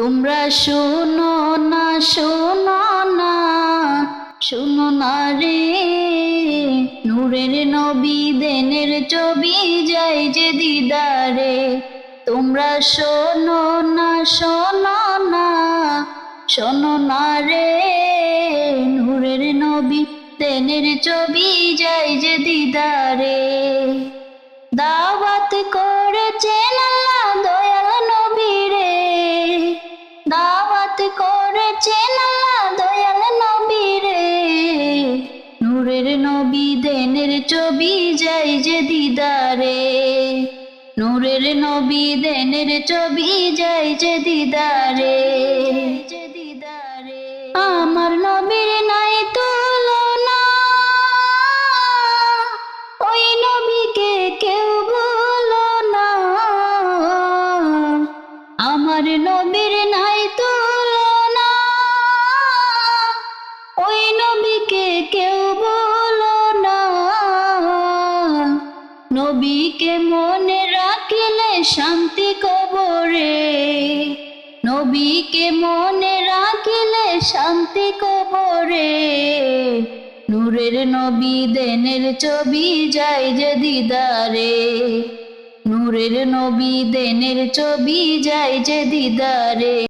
তোমরা শোনো না শোনো না শোনো না রে। নূরের নবী দেনের ছবি যায় যে দিদারে। তোমরা শোনো না শোনো না শোনো না রে। নূরের নবী দেনের ছবি যায় যে দিদারে। দাওয়াত দেনের ছবি যাই যে দিদারে। নূরের নবী দেনের ছবি যাই যে দিদারে। নবীকে মনে রাখলে শান্তি কবরে। নবীকে মনে রাখলে শান্তি কবরে। নূরের নবী দেনের ছবি যায় যে দিদারে। নূরের নবী দেনের ছবি যায় যে দিদারে।